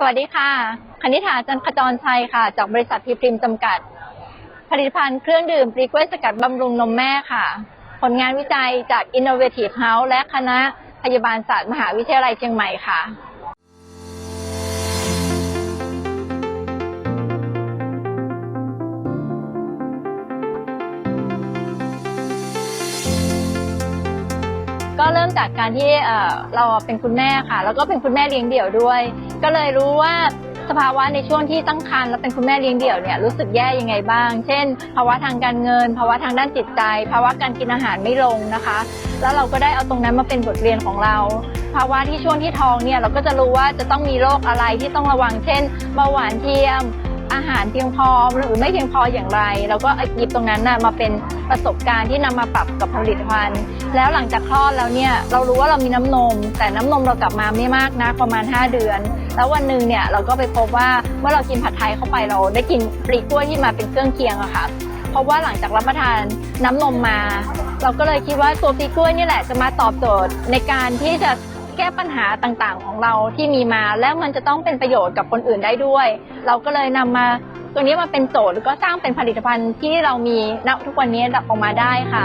สวัสดีค่ะคณิ t าจันทร์ขจรชัยค่ะ จากบริษัทพีพริมจำกัด ผลิตภัณฑ์เครื่องดื่มปรีกล้วยสกัดบำรุงนมแม่ค่ะ ผลงานวิจัยจาก Innovative House และคณะพยาบาลศาสตร์มหาวิทยาลัยเชียงใหม่ค่ะ ก็เริ่มจากการที่เราเป็นคุณแม่ค่ะ แล้วก็เป็นคุณแม่เลี้ยงเดี่ยวด้วย ก็เลยรู้ว่าสภาวะในช่วงที่ตั้งครรภ์แล้วเป็นคุณแม่เลี้ยงเดี่ยวเนี่ยรู้สึกแย่ยังไงบ้าง เช่น ภาวะทางการเงิน ภาวะทางด้านจิตใจ ภาวะการกินอาหารไม่ลงนะคะ แล้วเราก็ได้เอาตรงนั้นมาเป็นบทเรียนของเรา ภาวะที่ช่วงที่ท้องเนี่ยเราก็จะรู้ว่าจะต้องมีโรคอะไรที่ต้องระวัง เช่นเบาหวานเทียม อาหารเพียงพอหรือไม่เพียงพออย่างไรเราก็หยิบตรงนั้นนะมาเป็นประสบการณ์ที่นำมาปรับกับผลิตภัณฑ์ แล้วหลังจากคลอดแล้วเนี่ยเรารู้ว่าเรามีน้ำนม แต่น้ำนมเรากลับมาไม่มากนะประมาณ 5 เดือน แล้ววันหนึ่งเนี่ยเราก็ไปพบว่าเมื่อเรากินผัดไทยเข้าไปเรา ได้กินปลีกล้วยที่มาเป็นเครื่องเคียงอะค่ะเพราะว่าหลังจากรับประทานน้ำนมมา เราก็เลยคิดว่าตัวปลีกล้วยนี่แหละจะมาตอบโจทย์ในการที่จะ แก้ปัญหาต่างๆ ของเราที่มีมา แล้วมันจะต้องเป็นประโยชน์กับคนอื่นได้ด้วย เราก็เลยนำมาตัวนี้มาเป็นโจทย์แล้วก็สร้างเป็นผลิตภัณฑ์ที่เรามีณทุกวันนี้ออกมาได้ค่ะ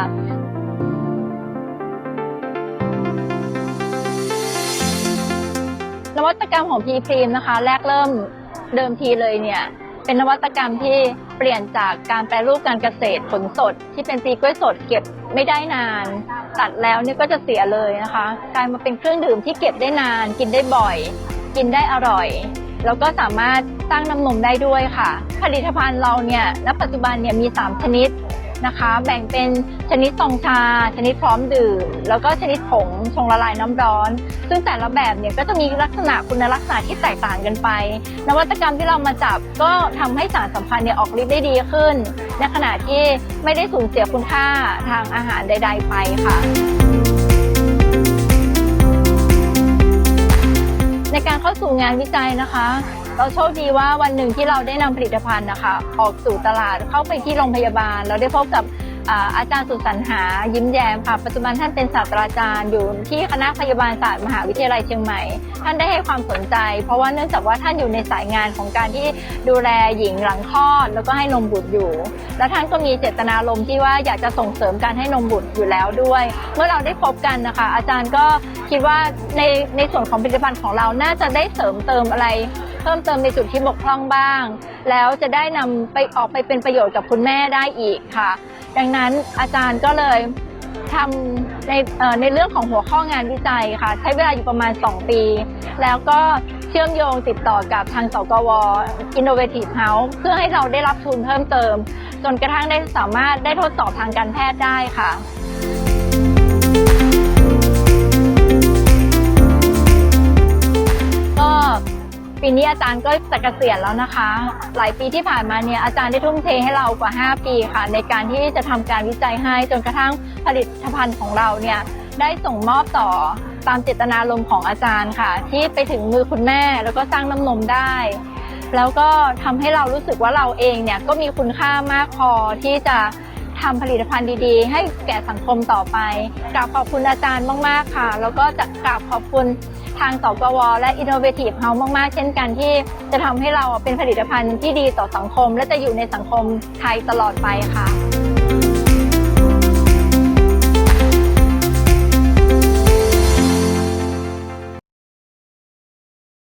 นวัตกรรมของพีพรีมนะคะ แรกเริ่มเดิมทีเลยเนี่ย เป็นนวัตกรรมที่ ปลี่ยนจากการแปรรูปการเกษตรผลสด ที่เป็นปีกล้วยสดเก็บไม่ได้นาน ตัดแล้วเนี่ยก็จะเสียเลยนะคะกลายมาเป็นเครื่องดื่มที่เก็บได้นาน กินได้บ่อย กินได้อร่อย แล้วก็สามารถสร้างน้ำนมได้ด้วยค่ะ ผลิตภัณฑ์เราเนี่ยณปัจจุบันเนี่ยมี 3 ชนิด นะคะ แบ่งเป็นชนิดซองชา ชนิดพร้อมดื่ม แล้วก็ชนิดผงชงละลายน้ำร้อน ซึ่งแต่ละแบบเนี่ยก็จะมีลักษณะคุณลักษณะที่แตกต่างกันไป นวัตกรรมที่เรามาจับก็ทำให้สารสัมพันธ์เนี่ยออกฤทธิ์ได้ดีขึ้น ในขณะที่ไม่ได้สูญเสียคุณค่าทางอาหารใด ๆ ไปค่ะในการเข้าสู่งานวิจัยนะคะ เราโชคดีว่าวันหนึ่งที่เราได้นำผลิตภัณฑ์นะคะ ออกสู่ตลาดเข้าไปที่โรงพยาบาล เราได้พบกับอาอาจารย์สุสรรหายิ้มแย้มค่ะปัจจุบันท่านเป็นศาสตราจารย์อยู่ที่คณะพยาบาลศาสตร์มหาวิทยาลัยเชียงใหม่ ท่านได้ให้ความสนใจ เพราะว่าเนื่องจากว่าท่านอยู่ในสายงานของการที่ดูแลหญิงหลังคลอด แล้วก็ให้นมบุตรอยู่ และท่านก็มีเจตนารมณ์ที่ว่าอยากจะส่งเสริมการให้นมบุตรอยู่แล้วด้วย เมื่อเราได้พบกันนะคะ อาจารย์ก็คิดว่าในในส่วนของผลิตภัณฑ์ของเราน่าจะได้เสริมเติมอะไร เพิ่มเติมในจุดที่บกพร่องบ้าง แล้วจะได้นำไปออกไปเป็นประโยชน์กับคุณแม่ได้อีกค่ะ ดังนั้นอาจารย์ก็เลยทำในในเรื่องของหัวข้องานวิจัยค่ะ ใช้เวลาอยู่ประมาณ 2 ปี แล้วก็เชื่อมโยงติดต่อกับทางสกว Innovative House เพื่อให้เราได้รับทุนเพิ่มเติม จนกระทั่งได้สามารถได้ทดสอบทางการแพทย์ได้ค่ะ ปีนี้อาจารย์ก็จะเกษียณแล้วนะคะ หลายปีที่ผ่านมาเนี่ยอาจารย์ได้ทุ่มเทให้เรากว่า 5 ปีค่ะ ในการที่จะทำการวิจัยให้จนกระทั่งผลิตภัณฑ์ของเราเนี่ยได้ส่งมอบต่อตามเจตนารมณ์ของอาจารย์ค่ะ ที่ไปถึงมือคุณแม่แล้วก็สร้างน้ำนมได้ แล้วก็ทำให้เรารู้สึกว่าเราเองเนี่ยก็มีคุณค่ามากพอที่จะทำผลิตภัณฑ์ดีๆ ให้แก่สังคมต่อไปกราบขอบคุณอาจารย์มากๆค่ะ แล้วก็จะกราบขอบคุณ ทางสกวและ Innovative House มาก ๆ เช่นกันที่จะทำให้เราเป็นผลิตภัณฑ์ที่ดีต่อสังคม และจะอยู่ในสังคมไทยตลอดไปค่ะ